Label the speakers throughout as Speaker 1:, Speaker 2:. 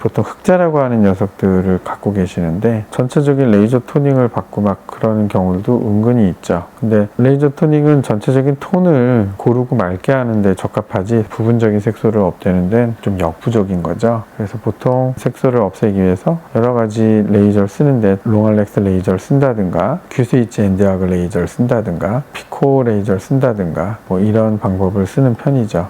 Speaker 1: 보통 흑자라고 하는 녀석들을 갖고 계시는데 전체적인 레이저 토닝을 받고 막 그러는 경우도 은근히 있죠. 근데 레이저 토닝은 전체적인 톤을 고르고 맑게 하는데 적합하지 부분적인 색소를 없애는 데는 좀 역부족인 거죠. 그래서 보통 색소를 없애기 위해서 여러 가지 레이저를 쓰는데 롱알렉스 레이저를 쓴다든가 큐스위치 엔드아그 레이저를 쓴다든가 피코 레이저를 쓴다든가 뭐 이런 방법을 쓰는 편이죠.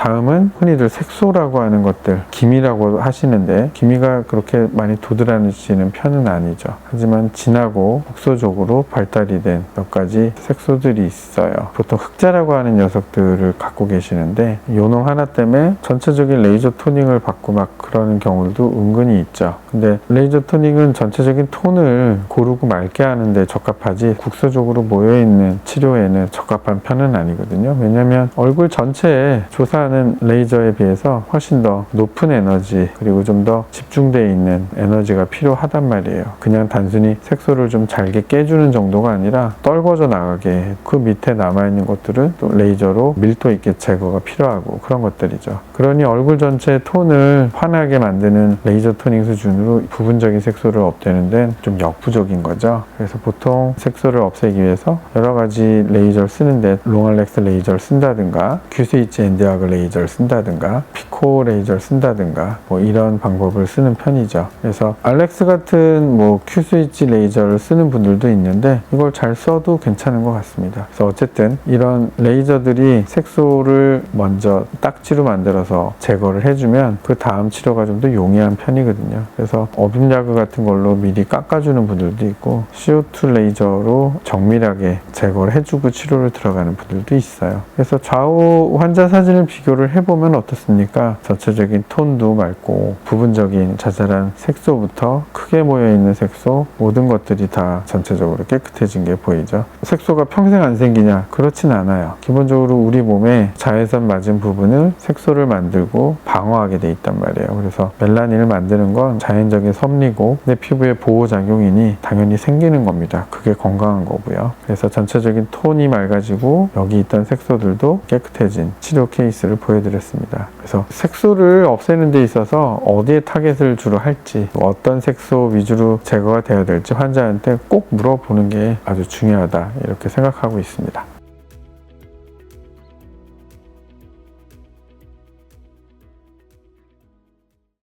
Speaker 1: 다음은 흔히들 색소라고 하는 것들, 기미라고 하시는데 기미가 그렇게 많이 도드라지는 편은 아니죠. 하지만 진하고 국소적으로 발달이 된 몇 가지 색소들이 있어요. 보통 흑자라고 하는 녀석들을 갖고 계시는데 요놈 하나 때문에 전체적인 레이저 토닝을 받고 막 그러는 경우도 은근히 있죠. 근데 레이저 토닝은 전체적인 톤을 고르고 맑게 하는데 적합하지 국소적으로 모여있는 치료에는 적합한 편은 아니거든요. 왜냐면 얼굴 전체에 조사 하는 레이저에 비해서 훨씬 더 높은 에너지 그리고 좀 더 집중되어 있는 에너지가 필요하단 말이에요. 그냥 단순히 색소를 좀 잘게 깨주는 정도가 아니라 떨궈져 나가게 그 밑에 남아있는 것들은 또 레이저로 밀도 있게 제거가 필요하고 그런 것들이죠. 그러니 얼굴 전체의 톤을 환하게 만드는 레이저 토닝 수준으로 부분적인 색소를 없애는 데는 좀 역부족인 거죠. 그래서 보통 색소를 없애기 위해서 여러 가지 레이저를 쓰는데 롱알렉스 레이저를 쓴다든가 큐스위치 엔드아그 레이저 를 쓴다든가 피코 레이저를 쓴다든가 뭐 이런 방법을 쓰는 편이죠. 그래서 알렉스 같은 뭐 큐스위치 레이저를 쓰는 분들도 있는데 이걸 잘 써도 괜찮은 것 같습니다. 그래서 어쨌든 이런 레이저들이 색소를 먼저 딱지로 만들어서 제거를 해주면 그 다음 치료가 좀 더 용이한 편이거든요. 그래서 어빔야그 같은 걸로 미리 깎아주는 분들도 있고 CO2 레이저로 정밀하게 제거를 해주고 치료를 들어가는 분들도 있어요. 그래서 좌우 환자 사진을 비교를 해보면 어떻습니까? 전체적인 톤도 맑고 부분적인 자잘한 색소부터 크게 모여있는 색소 모든 것들이 다 전체적으로 깨끗해진 게 보이죠. 색소가 평생 안 생기냐? 그렇진 않아요. 기본적으로 우리 몸에 자외선 맞은 부분을 색소를 만들고 방어하게 돼 있단 말이에요. 그래서 멜라닌을 만드는 건 자연적인 섭리고 내 피부의 보호 작용이니 당연히 생기는 겁니다. 그게 건강한 거고요. 그래서 전체적인 톤이 맑아지고 여기 있던 색소들도 깨끗해진 치료 케이스를 보여드렸습니다. 그래서 색소를 없애는 데 있어서 어디에 타겟을 주로 할지 어떤 색소 위주로 제거가 되어야 될지 환자한테 꼭 물어보는 게 아주 중요하다 이렇게 생각하고 있습니다.